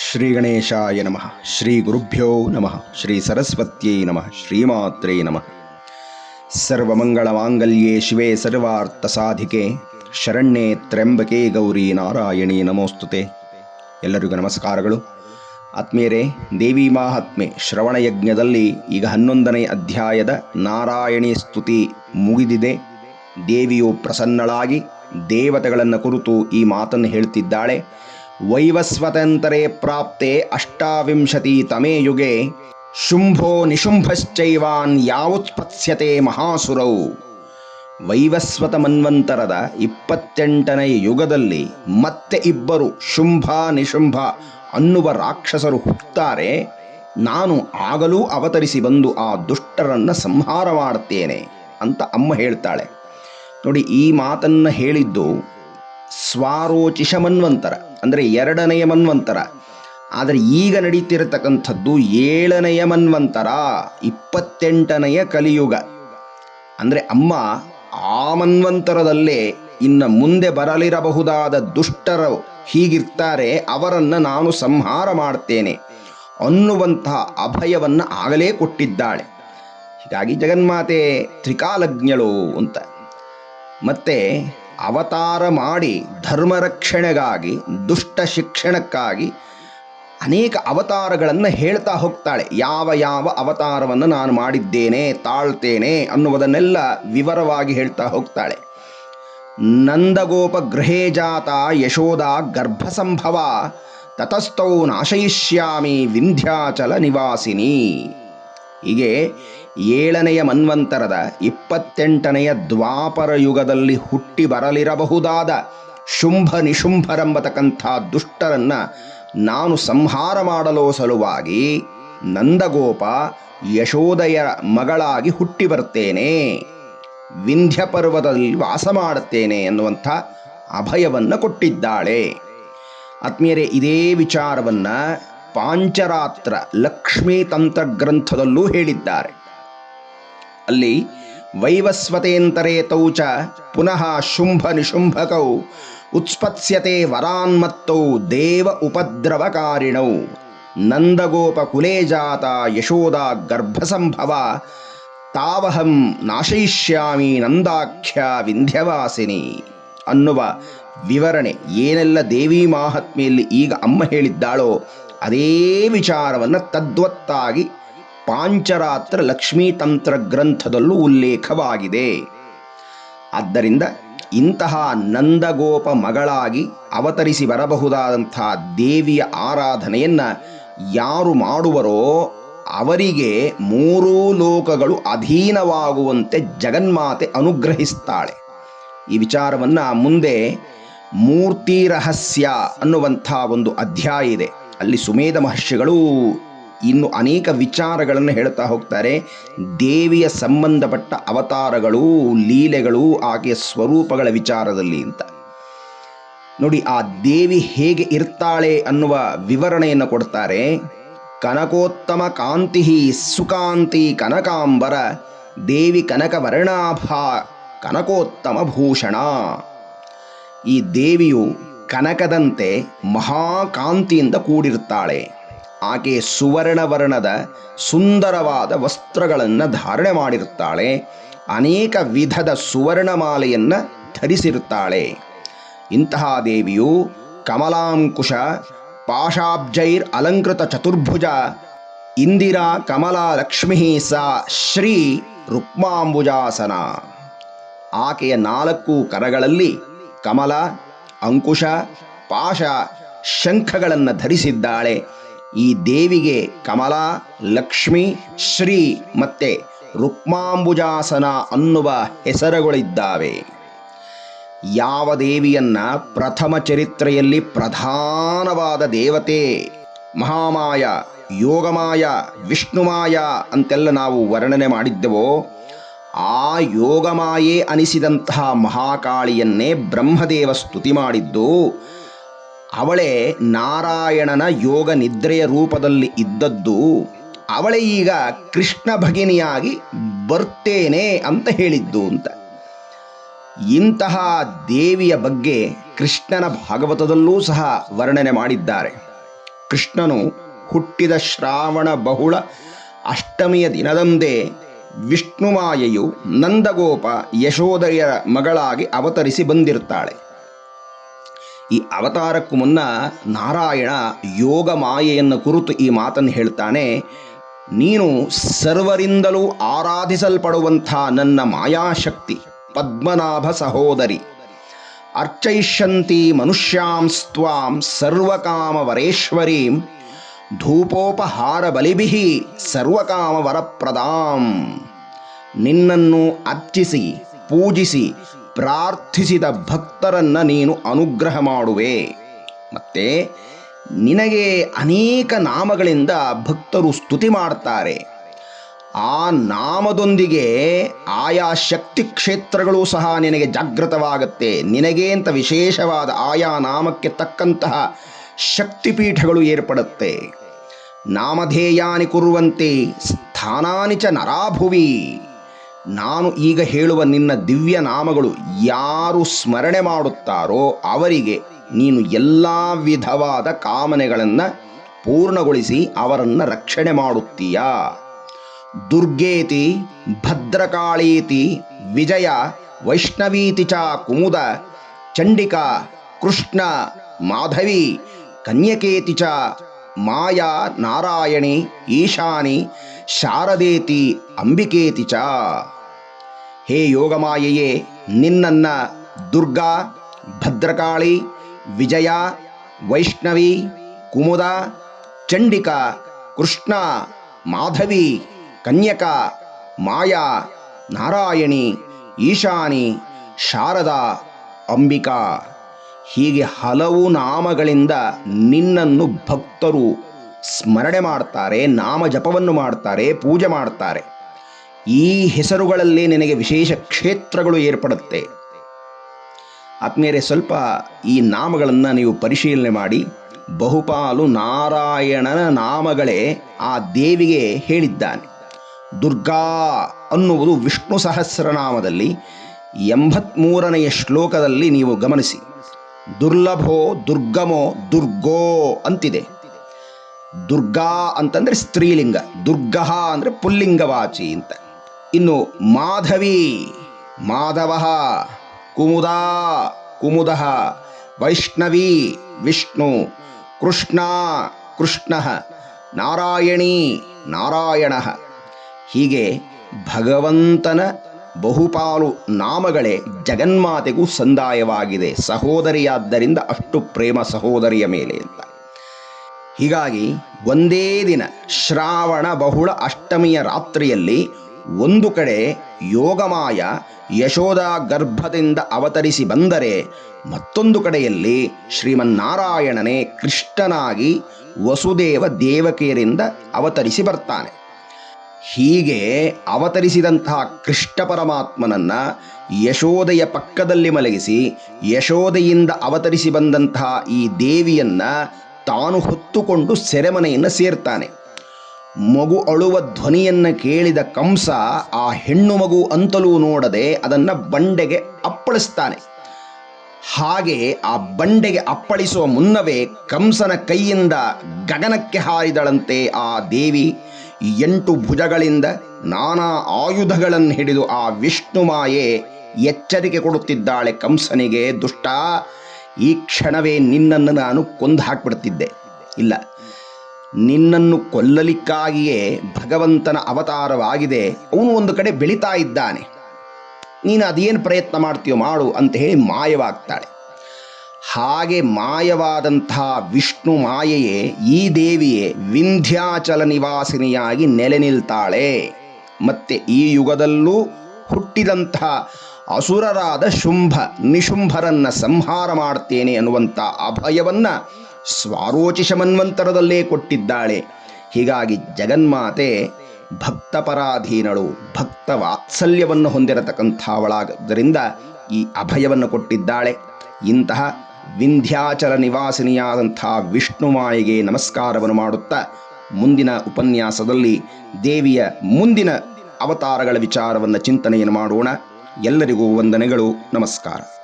ಶ್ರೀ ಗಣೇಶಾಯ ನಮಃ. ಶ್ರೀ ಗುರುಭ್ಯೋ ನಮಃ. ಶ್ರೀ ಸರಸ್ವತ್ಯೈ ನಮಃ. ಶ್ರೀಮಾತ್ರೇ ನಮಃ. ಸರ್ವಮಂಗಳಮಾಂಗಲ್ಯೇ ಸರ್ವಾರ್ಥ ಸರ್ವಾರ್ಥಸಾಧಿಕೆ. ಶರಣ್ಯೇ ತ್ರ್ಯಂಬಕೆ ಗೌರಿ ನಾರಾಯಣಿ ನಮೋಸ್ತುತೆ. ಎಲ್ಲರಿಗೂ ನಮಸ್ಕಾರಗಳು. ಆತ್ಮೀಯರೇ, ದೇವಿ ಮಾಹಾತ್ಮೆ, ಶ್ರವಣ ಯಜ್ಞದಲ್ಲಿ ಈಗ ಹನ್ನೊಂದನೇ ಅಧ್ಯಾಯದ ನಾರಾಯಣಿ ಸ್ತುತಿ ಮುಗಿದಿದೆ. ದೇವಿಯು ಪ್ರಸನ್ನಳಾಗಿ ದೇವತೆಗಳನ್ನು ಕುರಿತು ಈ ಮಾತನ್ನು ಹೇಳ್ತಿದ್ದಾಳೆ. ವೈವಸ್ವತಂತರೇ ಪ್ರಾಪ್ತೆ ಅಷ್ಟಾವಿಂಶತಿ ತಮೇ ಯುಗೆ ಶುಂಭೋ ನಿಶುಂಭಶ್ಚೈವಾನ್ ಯಾವುತ್ಪತ್ಸ್ಯತೆ ಮಹಾಸುರೌ ವೈವಸ್ವತ ಮನ್ವಂತರದ ಇಪ್ಪತ್ತೆಂಟನೇ ಯುಗದಲ್ಲಿ ಮತ್ತೆ ಇಬ್ಬರು ಶುಂಭ ನಿಶುಂಭ ಅನ್ನುವ ರಾಕ್ಷಸರು ಹುಟ್ಟುತ್ತಾರೆ ನಾನು ಆಗಲೂ ಅವತರಿಸಿ ಬಂದು ಆ ದುಷ್ಟರನ್ನು ಸಂಹಾರ ಮಾಡುತ್ತೇನೆ ಅಂತ ಅಮ್ಮ ಹೇಳ್ತಾಳೆ. ನೋಡಿ, ಈ ಮಾತನ್ನು ಹೇಳಿದ್ದು ಸ್ವಾರೋಚಿಷ ಮನ್ವಂತರ ಅಂದರೆ ಎರಡನೆಯ ಮನ್ವಂತರ. ಆದರೆ ಈಗ ನಡೀತಿರತಕ್ಕಂಥದ್ದು ಏಳನೆಯ ಮನ್ವಂತರ, ಇಪ್ಪತ್ತೆಂಟನೆಯ ಕಲಿಯುಗ. ಅಂದರೆ ಅಮ್ಮ ಆ ಮನ್ವಂತರದಲ್ಲೇ ಇನ್ನು ಮುಂದೆ ಬರಲಿರಬಹುದಾದ ದುಷ್ಟರು ಹೀಗಿರ್ತಾರೆ, ಅವರನ್ನು ನಾನು ಸಂಹಾರ ಮಾಡ್ತೇನೆ ಅನ್ನುವಂತಹ ಅಭಯವನ್ನು ಆಗಲೇ ಕೊಟ್ಟಿದ್ದಾಳೆ. ಹೀಗಾಗಿ ಜಗನ್ಮಾತೆ ತ್ರಿಕಾಲಜ್ಞಳು ಅಂತ. ಮತ್ತೆ ಅವತಾರ ಮಾಡಿ ಧರ್ಮ ರಕ್ಷಣೆಗಾಗಿ ದುಷ್ಟ ಶಿಕ್ಷಣಕ್ಕಾಗಿ ಅನೇಕ ಅವತಾರಗಳನ್ನು ಹೇಳ್ತಾ ಹೋಗ್ತಾಳೆ. ಯಾವ ಯಾವ ಅವತಾರವನ್ನು ನಾನು ಮಾಡಿದ್ದೇನೆ, ತಾಳ್ತೇನೆ ಅನ್ನುವುದನ್ನೆಲ್ಲ ವಿವರವಾಗಿ ಹೇಳ್ತಾ ಹೋಗ್ತಾಳೆ. ನಂದಗೋಪ ಗೃಹೇ ಜಾತ ಯಶೋಧ ಗರ್ಭಸಂಭವ, ತತಸ್ಥೌ ನಾಶಯಿಷ್ಯಾಮಿ ವಿಂಧ್ಯಾಚಲ ನಿವಾಸಿನಿ. ಹೀಗೆ ಏಳನೆಯ ಮನ್ವಂತರದ ಇಪ್ಪತ್ತೆಂಟನೆಯ ದ್ವಾಪರ ಯುಗದಲ್ಲಿ ಹುಟ್ಟಿ ಬರಲಿರಬಹುದಾದ ಶುಂಭ ನಿಶುಂಭರಂಬತಕ್ಕಂಥ ದುಷ್ಟರನ್ನ ನಾನು ಸಂಹಾರ ಮಾಡಲು ಸಲುವಾಗಿ ನಂದಗೋಪ ಯಶೋದಯ ಮಗಳಾಗಿ ಹುಟ್ಟಿ ಬರ್ತೇನೆ. ವಿಂಧ್ಯ ಪರ್ವತದಲ್ಲಿ ವಾಸ ಮಾಡುತ್ತೇನೆ ಎನ್ನುವಂಥ ಅಭಯವನ್ನು ಕೊಟ್ಟಿದ್ದಾಳೆ. ಆತ್ಮೀಯರೇ, ಇದೇ ವಿಚಾರವನ್ನು ಪಾಂಚರಾತ್ರ ಲಕ್ಷ್ಮೀ ತಂತ್ರ ಗ್ರಂಥದಲ್ಲೂ ಹೇಳಿದ್ದಾರೆ. ಅಲ್ಲಿ ವೈವಸ್ವತೇಂತರೇ ತೌಚ ಪುನಃ ಶುಂಭ ನಿಶುಂಭಕೌ ಉತ್ಸ್ಪತ್ಸ್ಯತೆ ವರಾನ್ಮತ್ತೌ ದೇವ ಉಪದ್ರವಕಾರಿಣೌ. ನಂದಗೋಪ ಕುಲೇ ಜಾತ ಯಶೋದ ಗರ್ಭಸಂಭವ. ತಾವಹಂ ನಾಶಯಿಷ್ಯಾಮಿ ನಂದಾಖ್ಯ ವಿಂಧ್ಯವಾಸಿನಿ. ಅನ್ನುವ ವಿವರಣೆ ಏನೆಲ್ಲ ದೇವಿ ಮಾಹಾತ್ಮೆಯಲ್ಲಿ ಈಗ ಅಮ್ಮ ಹೇಳಿದ್ದಾಳೋ, ಅದೇ ವಿಚಾರವನ್ನು ತದ್ವತ್ತಾಗಿ ಪಾಂಚರಾತ್ರ ಲಕ್ಷ್ಮೀ ತಂತ್ರ ಗ್ರಂಥದಲ್ಲೂ ಉಲ್ಲೇಖವಾಗಿದೆ. ಆದ್ದರಿಂದ ಇಂತಹ ನಂದಗೋಪ ಮಗಳಾಗಿ ಅವತರಿಸಿ ಬರಬಹುದಾದಂಥ ದೇವಿಯ ಆರಾಧನೆಯನ್ನು ಯಾರು ಮಾಡುವರೋ ಅವರಿಗೆ ಮೂರೂ ಲೋಕಗಳು ಅಧೀನವಾಗುವಂತೆ ಜಗನ್ಮಾತೆ ಅನುಗ್ರಹಿಸ್ತಾಳೆ. ಈ ವಿಚಾರವನ್ನು ಮುಂದೆ ಮೂರ್ತಿ ರಹಸ್ಯ ಅನ್ನುವಂಥ ಒಂದು ಅಧ್ಯಾಯ ಇದೆ. ಅಲ್ಲಿ ಸುಮೇಧ ಮಹರ್ಷಿಗಳು ಇನ್ನು ಅನೇಕ ವಿಚಾರಗಳನ್ನು ಹೇಳ್ತಾ ಹೋಗ್ತಾರೆ. ದೇವಿಯ ಸಂಬಂಧಪಟ್ಟ ಅವತಾರಗಳು, ಲೀಲೆಗಳು ಆಕೆಯ ಸ್ವರೂಪಗಳ ವಿಚಾರದಲ್ಲಿ ಅಂತ. ನೋಡಿ, ಆ ದೇವಿ ಹೇಗೆ ಇರ್ತಾಳೆ ಅನ್ನುವ ವಿವರಣೆಯನ್ನು ಕೊಡ್ತಾರೆ. ಕನಕೋತ್ತಮ ಕಾಂತಿ ಸುಕಾಂತಿ ಕನಕಾಂಬರ, ದೇವಿ ಕನಕವರ್ಣಾಭ ಕನಕೋತ್ತಮ ಭೂಷಣ. ಈ ದೇವಿಯು ಕನಕದಂತೆ ಮಹಾಕಾಂತಿಯಿಂದ ಕೂಡಿರುತ್ತಾಳೆ ಆಕೆ ಸುವರ್ಣವರ್ಣದ ಸುಂದರವಾದ ವಸ್ತ್ರಗಳನ್ನು ಧಾರಣೆ ಮಾಡಿರುತ್ತಾಳೆ. ಅನೇಕ ವಿಧದ ಸುವರ್ಣಮಾಲೆಯನ್ನು ಧರಿಸಿರುತ್ತಾಳೆ. ಇಂತಹ ದೇವಿಯು ಕಮಲಾಂಕುಶ, ಪಾಶಾಬ್ಜೈರ್ ಅಲಂಕೃತ ಚತುರ್ಭುಜ, ಇಂದಿರಾ ಕಮಲಾ ಲಕ್ಷ್ಮೀ ಸಾ ಶ್ರೀ ರುಕ್ಮಾಂಬುಜಾಸನ. ಆಕೆಯ ನಾಲ್ಕು ಕರಗಳಲ್ಲಿ ಕಮಲ, ಅಂಕುಶ, ಪಾಶ, ಶಂಖಗಳನ್ನು ಧರಿಸಿದ್ದಾಳೆ. ಈ ದೇವಿಗೆ ಕಮಲ, ಲಕ್ಷ್ಮಿ, ಶ್ರೀ ಮತ್ತೆ ರುಕ್ಮಾಂಬುಜಾಸನ ಅನ್ನುವ ಹೆಸರುಗಳಿದ್ದಾವೆ. ಯಾವ ದೇವಿಯನ್ನ ಪ್ರಥಮ ಚರಿತ್ರೆಯಲ್ಲಿ ಪ್ರಧಾನವಾದ ದೇವತೆ ಮಹಾಮಾಯ, ಯೋಗಮಾಯ, ವಿಷ್ಣುಮಾಯ ಅಂತೆಲ್ಲ ನಾವು ವರ್ಣನೆ ಮಾಡಿದ್ದೆವೋ, ಆ ಯೋಗಮಾಯೇ ಅನಿಸಿದಂತಹ ಮಹಾಕಾಳಿಯನ್ನೇ ಬ್ರಹ್ಮದೇವ ಸ್ತುತಿ ಮಾಡಿದ್ದು ಅವಳೇ ನಾರಾಯಣನ ಯೋಗ ನಿದ್ರೆಯ ರೂಪದಲ್ಲಿ ಇದ್ದದ್ದು, ಅವಳೇ ಈಗ ಕೃಷ್ಣ ಭಗಿನಿಯಾಗಿ ಬರ್ತೇನೆ ಅಂತ ಹೇಳಿದ್ದು ಅಂತ. ಇಂತಹ ದೇವಿಯ ಬಗ್ಗೆ ಕೃಷ್ಣನ ಭಾಗವತದಲ್ಲೂ ಸಹ ವರ್ಣನೆ ಮಾಡಿದ್ದಾರೆ. ಕೃಷ್ಣನು ಹುಟ್ಟಿದ ಶ್ರಾವಣ ಬಹುಳ ಅಷ್ಟಮಿಯ ದಿನದಂದೇ ವಿಷ್ಣುಮಾಯೆಯು ನಂದಗೋಪ ಯಶೋದೆಯರ ಮಗಳಾಗಿ ಅವತರಿಸಿ ಬಂದಿರ್ತಾಳೆ. ಈ ಅವತಾರಕ್ಕೂ ಮುನ್ನ ನಾರಾಯಣ ಯೋಗ ಮಾಯೆಯನ್ನು ಕುರಿತು ಈ ಮಾತನ್ನು ಹೇಳ್ತಾನೆ, ನೀನು ಸರ್ವರಿಂದಲೂ ಆರಾಧಿಸಲ್ಪಡುವಂಥ ನನ್ನ ಮಾಯಾಶಕ್ತಿ, ಪದ್ಮನಾಭ ಸಹೋದರಿ, ಅರ್ಚಯಿಷ್ಯಂತಿ ಮನುಷ್ಯಾಂಸ್ತ್ವಾಂ ಸರ್ವಕಾಮವರೇಶ್ವರೀಂ, ಧೂಪೋಪಹಾರ ಬಲಿಭಿ ಸರ್ವಕಾಮ ವರಪ್ರದಾಂ ನಿನ್ನನ್ನು ಅರ್ಚಿಸಿ, ಪೂಜಿಸಿ ಪ್ರಾರ್ಥಿಸಿದ ಭಕ್ತರನ್ನ ನೀನು ಅನುಗ್ರಹ ಮಾಡುವೆ. ಮತ್ತೆ ನಿನಗೆ ಅನೇಕ ನಾಮಗಳಿಂದ ಭಕ್ತರು ಸ್ತುತಿ ಮಾಡ್ತಾರೆ. ಆ ನಾಮದೊಂದಿಗೆ ಆಯಾ ಶಕ್ತಿ ಕ್ಷೇತ್ರಗಳು ಸಹ ನಿನಗೆ ಜಾಗೃತವಾಗುತ್ತೆ. ನಿನಗೆ ಅಂತ ವಿಶೇಷವಾದ ಆಯಾ ನಾಮಕ್ಕೆ ತಕ್ಕಂತಹ ಶಕ್ತಿಪೀಠಗಳು ಏರ್ಪಡುತ್ತೆ. ನಾಮಧೇಯಾನಿ ಕುರುವಂತೆ ಸ್ಥಾನಾನಿ ಚ ನರಾಭುವಿ. ನಾನು ಈಗ ಹೇಳುವ ನಿನ್ನ ದಿವ್ಯ ನಾಮಗಳು ಯಾರು ಸ್ಮರಣೆ ಮಾಡುತ್ತಾರೋ ಅವರಿಗೆ ನೀನು ಎಲ್ಲ ವಿಧವಾದ ಕಾಮನೆಗಳನ್ನು ಪೂರ್ಣಗೊಳಿಸಿ ಅವರನ್ನು ರಕ್ಷಣೆ ಮಾಡುತ್ತೀಯಾ? ದುರ್ಗೇತಿ, ಭದ್ರಕಾಳೀತಿ, ವಿಜಯ, ವೈಷ್ಣವೀತಿ ಚ ಕುಮುದ, ಚಂಡಿಕಾ, ಕೃಷ್ಣ, ಮಾಧವಿ, ಕನ್ಯಕೇತಿ ಚ ಮಾಯಾ, ನಾರಾಯಣಿ, ಈಶಾನಿ, ಶಾರದೇತಿ, ಅಂಬಿಕೇತಿ ಚ ಹೇ ಯೋಗಮಾಯೆಯೇ, ನಿನ್ನನ್ನು ದುರ್ಗಾ, ಭದ್ರಕಾಳಿ, ವಿಜಯ, ವೈಷ್ಣವಿ, ಕುಮುದ, ಚಂಡಿಕಾ, ಕೃಷ್ಣ, ಮಾಧವಿ, ಕನ್ಯಕಾ, ಮಾಯಾ, ನಾರಾಯಣಿ, ಈಶಾನಿ, ಶಾರದಾ, ಅಂಬಿಕಾ. ಹೀಗೆ ಹಲವು ನಾಮಗಳಿಂದ ನಿನ್ನನ್ನು ಭಕ್ತರು ಸ್ಮರಣೆ ಮಾಡ್ತಾರೆ, ನಾಮ ಜಪವನ್ನು ಮಾಡ್ತಾರೆ, ಪೂಜೆ ಮಾಡ್ತಾರೆ. ಈ ಹೆಸರುಗಳಲ್ಲಿ ನಿನಗೆ ವಿಶೇಷ ಕ್ಷೇತ್ರಗಳು ಏರ್ಪಡುತ್ತೆ. ಆತ್ಮೀಯರೇ, ಸ್ವಲ್ಪ ಈ ನಾಮಗಳನ್ನು ನೀವು ಪರಿಶೀಲನೆ ಮಾಡಿ. ಬಹುಪಾಲು ನಾರಾಯಣನ ನಾಮಗಳೇ ಆ ದೇವಿಗೆ ಹೇಳಿದ್ದಾನೆ. ದುರ್ಗಾ ಅನ್ನುವುದು ವಿಷ್ಣು ಸಹಸ್ರನಾಮದಲ್ಲಿ ಎಂಬತ್ಮೂರನೆಯ ಶ್ಲೋಕದಲ್ಲಿ ನೀವು ಗಮನಿಸಿ. ದುರ್ಲಭೋ, ದುರ್ಗಮೋ, ದುರ್ಗೋ ಅಂತಿದೆ. ದುರ್ಗಾ ಅಂತಂದರೆ ಸ್ತ್ರೀಲಿಂಗ, ದುರ್ಗಃ ಅಂದರೆ ಪುಲ್ಲಿಂಗವಾಚಿ ಅಂತ. ಇನ್ನು ಮಾಧವಿ, ಮಾಧವ, ಕುಮುದ ಕುಮುದ, ವೈಷ್ಣವಿ, ವಿಷ್ಣು, ಕೃಷ್ಣ ಕೃಷ್ಣ, ನಾರಾಯಣಿ, ನಾರಾಯಣ. ಹೀಗೆ ಭಗವಂತನ ಬಹುಪಾಲು ನಾಮಗಳೇ ಜಗನ್ಮಾತೆಗೂ ಸಂದಾಯವಾಗಿದೆ. ಸಹೋದರಿಯಾದ್ದರಿಂದ ಅಷ್ಟು ಪ್ರೇಮ ಸಹೋದರಿಯ ಮೇಲೆ ಅಂತ. ಹೀಗಾಗಿ ಒಂದೇ ದಿನ ಶ್ರಾವಣ ಬಹುಳ ಅಷ್ಟಮಿಯ ರಾತ್ರಿಯಲ್ಲಿ ಒಂದು ಕಡೆ ಯೋಗಮಾಯ ಯಶೋಧ ಗರ್ಭದಿಂದ ಅವತರಿಸಿ ಬಂದರೆ ಮತ್ತೊಂದು ಕಡೆಯಲ್ಲಿ ಶ್ರೀಮನ್ನಾರಾಯಣನೇ ಕೃಷ್ಣನಾಗಿ ವಸುದೇವ ದೇವಕಿಯರಿಂದ ಅವತರಿಸಿ ಬರ್ತಾನೆ. ಹೀಗೆ ಅವತರಿಸಿದಂತಹ ಕೃಷ್ಣ ಪರಮಾತ್ಮನನ್ನ ಯಶೋದೆಯ ಪಕ್ಕದಲ್ಲಿ ಮಲಗಿಸಿ ಯಶೋದೆಯಿಂದ ಅವತರಿಸಿ ಬಂದಂತಹ ಈ ದೇವಿಯನ್ನ ತಾನು ಹೊತ್ತುಕೊಂಡು ಸೆರೆಮನೆಯನ್ನು ಸೇರ್ತಾನೆ. ಮಗು ಅಳುವ ಧ್ವನಿಯನ್ನು ಕೇಳಿದ ಕಂಸ ಆ ಹೆಣ್ಣು ಮಗು ಅಂತಲೂ ನೋಡದೆ ಅದನ್ನು ಬಂಡೆಗೆ ಅಪ್ಪಳಿಸ್ತಾನೆ. ಹಾಗೆ ಆ ಬಂಡೆಗೆ ಅಪ್ಪಳಿಸುವ ಮುನ್ನವೇ ಕಂಸನ ಕೈಯಿಂದ ಗಗನಕ್ಕೆ ಹಾರಿದಳಂತೆ ಆ ದೇವಿ ಎಂಟು ಭುಜಗಳಿಂದ ನಾನಾ ಆಯುಧಗಳನ್ನು ಹಿಡಿದು ಆ ವಿಷ್ಣು ಮಾಯೆ ಎಚ್ಚರಿಕೆ ಕೊಡುತ್ತಿದ್ದಾಳೆ ಕಂಸನಿಗೆ, ದುಷ್ಟ, ಈ ಕ್ಷಣವೇ ನಿನ್ನನ್ನು ನಾನು ಕೊಂದು ಹಾಕ್ಬಿಡ್ತಿದ್ದೆ. ಇಲ್ಲ. ನಿನ್ನನ್ನು ಕೊಲ್ಲಲಿಕ್ಕಾಗಿಯೇ ಭಗವಂತನ ಅವತಾರವಾಗಿದೆ. ಅವನು ಒಂದು ಕಡೆ ಬೆಳೀತಾ ಇದ್ದಾನೆ. ನೀನು ಅದೇನು ಪ್ರಯತ್ನ ಮಾಡ್ತೀಯೋ ಮಾಡು ಅಂತ ಹೇಳಿ ಮಾಯವಾಗ್ತಾಳೆ. ಹಾಗೆ ಮಾಯವಾದಂತಹ ವಿಷ್ಣು ಮಾಯೆಯೇ ಈ ದೇವಿಯೇ ವಿಂಧ್ಯಾಚಲ ನಿವಾಸಿನಿಯಾಗಿ ನೆಲೆ ನಿಲ್ತಾಳೆ. ಮತ್ತೆ ಈ ಯುಗದಲ್ಲೂ ಹುಟ್ಟಿದಂಥ ಅಸುರರಾದ ಶುಂಭ ನಿಶುಂಭರನ್ನ ಸಂಹಾರ ಮಾಡ್ತೇನೆ ಅನ್ನುವಂಥ ಅಭಯವನ್ನ ಸ್ವಾರೋಚಿಷ ಮನ್ವಂತರದಲ್ಲೇ ಕೊಟ್ಟಿದ್ದಾಳೆ. ಹೀಗಾಗಿ ಜಗನ್ಮಾತೆ ಭಕ್ತಪರಾಧೀನಳು ಭಕ್ತ ವಾತ್ಸಲ್ಯವನ್ನು ಹೊಂದಿರತಕ್ಕಂಥವಳಾಗದ್ದರಿಂದ ಈ ಅಭಯವನ್ನು ಕೊಟ್ಟಿದ್ದಾಳೆ. ಇಂತಹ ವಿಂಧ್ಯಾಚಲ ನಿವಾಸಿನಿಯಾದಂಥ ವಿಷ್ಣುಮಾಯಿಗೆ ನಮಸ್ಕಾರವನ್ನು ಮಾಡುತ್ತಾ ಮುಂದಿನ ಉಪನ್ಯಾಸದಲ್ಲಿ ದೇವಿಯ ಮುಂದಿನ ಅವತಾರಗಳ ವಿಚಾರವನ್ನು ಚಿಂತನೆಯನ್ನು ಮಾಡೋಣ. ಎಲ್ಲರಿಗೂ ವಂದನೆಗಳು, ನಮಸ್ಕಾರ.